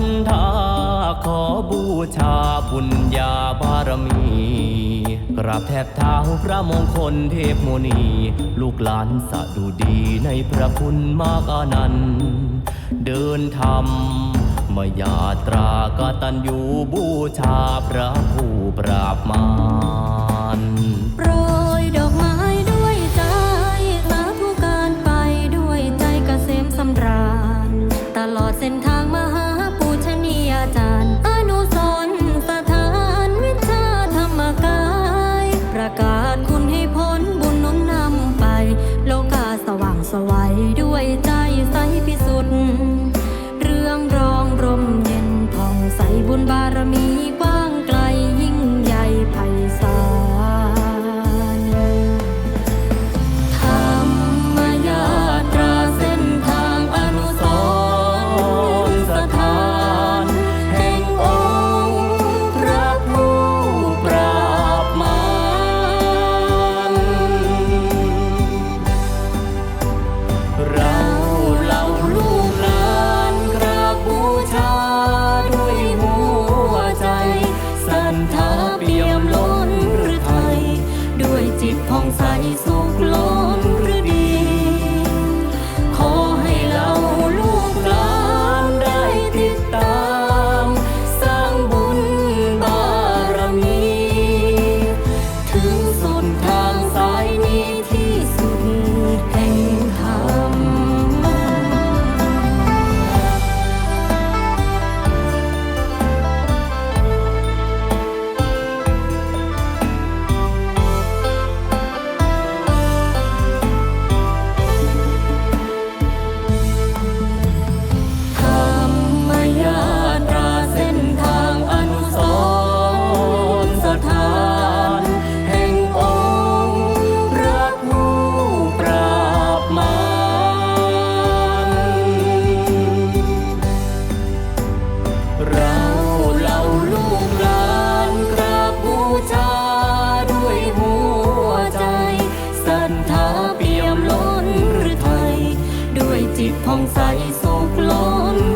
นธาขอบูชาปุญญาบารมีกราบแทบเท้าพระมงคลเทพโมนี ลูกหลานสะดุดีในพระคุณมากอนันต์ เดินธรรมมยาตรากตัญยูบูชาพระผู้ปราบมาร บุญบารมีกว่าิตผ่องใสสุขล้น